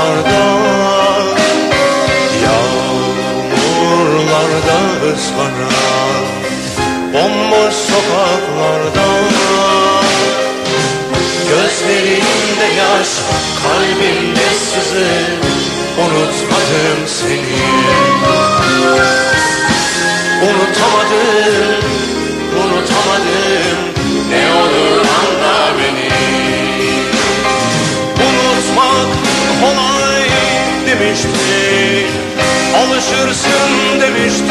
yağmurlarda Yağmurlarda ıslanan Bomboş sokaklarda. Gözlerinde yaş Kalbimde sızı Unutmadım seni. Demiştin Alışırsın demiştin.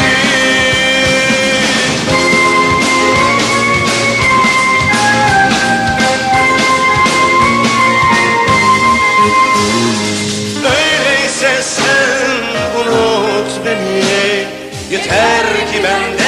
Öyleyse sen unut beni Yeter ki benden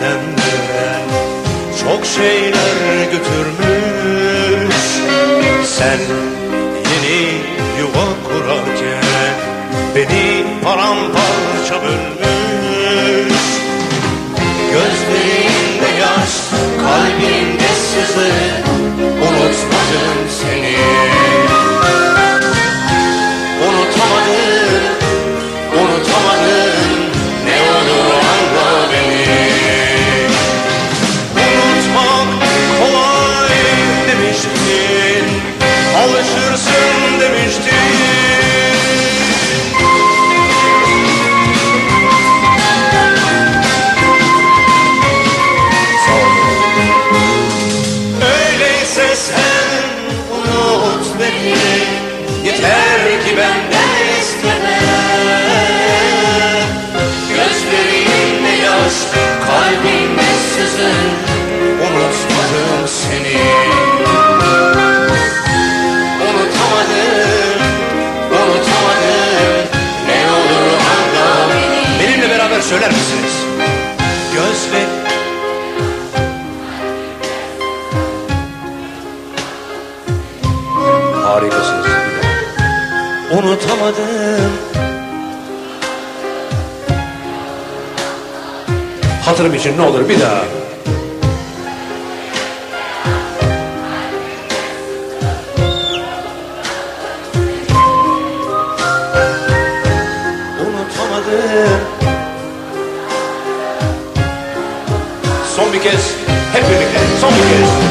de çok şeyler götürmüş. Sen yeni yuva kurarken beni paramparça bölmüş. Gözlerinde yaş, kalbimde sızı Unutamadım. Hatırım için ne olur bir daha. Unutamadım. Son bir kez, hep birlikte, son bir kez.